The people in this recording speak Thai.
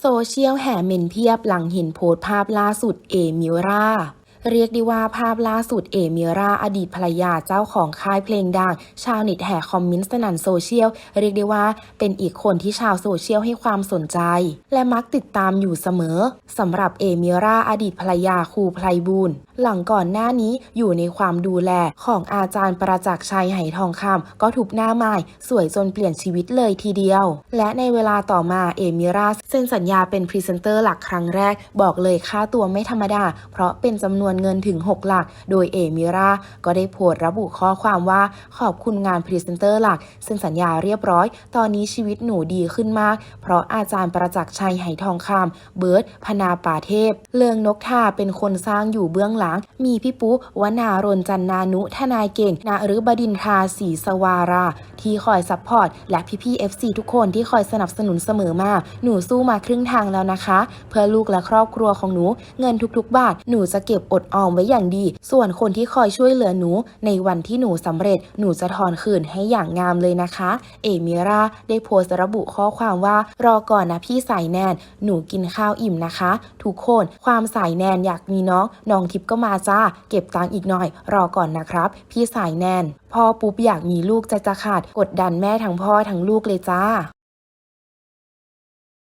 โซเชียลแห่เมนเพียบหลังเห็นโพสต์ภาพล่าสุดเอมิรา เรียกได้ว่าภาพล่าสุดเอมิราอดีตภรรยาเจ้าของค่ายเพลงดัง ชาวเน็ตแห่คอมเมนต์สนั่นโซเชียล เรียกได้ว่าเป็นอีกคนที่ชาวโซเชียลให้ความสนใจ และมักติดตามอยู่เสมอสำหรับเอมิราอดีตภรรยาครูไพลบูลหลังก่อนหน้านี้อยู่ในความดูแลของอาจารย์ประจักษ์ชัยไหทองคำก็ถูกหน้าไม้สวยจนเปลี่ยนชีวิตเลยทีเดียว และในเวลาต่อมาเอมิราเซ็นสัญญาเป็นพรีเซนเตอร์หลักครั้งแรก บอกเลยค่าตัวไม่ธรรมดา เพราะเป็นจำนวนเงินถึง 6 หลัก โดยเอมิราก็ได้โพสต์ระบุข้อความว่าขอบคุณงานพรีเซนเตอร์หลักเซ็นสัญญาเรียบร้อย ตอนนี้ชีวิตหนูดีขึ้นมาก เพราะอาจารย์ประจักษ์ชัยไหทองคำเบิร์ตพนาป่าเทพ เลืองนกทาเป็นคนสร้างอยู่เบื้องหลัง มีพี่ปุ๊วนารนจันนานุทนายเก่งนาฤบดินทาศรีสวารา ที่คอยซัพพอร์ตและพี่ๆ FC ทุกคนที่คอยสนับสนุนเสมอมา หนูสู้มาครึ่งทางแล้วนะคะ เพื่อลูกและครอบครัวของหนู เงินทุกๆ บาท หนูจะเก็บอดออมไว้อย่างดี ส่วนคนที่คอยช่วยเหลือหนู ในวันที่หนูสำเร็จ หนูจะถอนคืนให้อย่างงามเลยนะคะ เอมิราได้โพสต์ระบุข้อความว่า รอก่อนนะพี่สายแนน หนูกินข้าวอิ่มนะคะ ทุกคนความสายแนนอยากมีน้อง น้องทิพย์ก็มาจ้า เก็บตังค์อีกหน่อย รอก่อนนะครับ พี่สายแนน พ่อปุ๊บอยากมีลูกจะจะขาดกดดันแม่ทั้งพ่อทั้งลูกเลยจ้า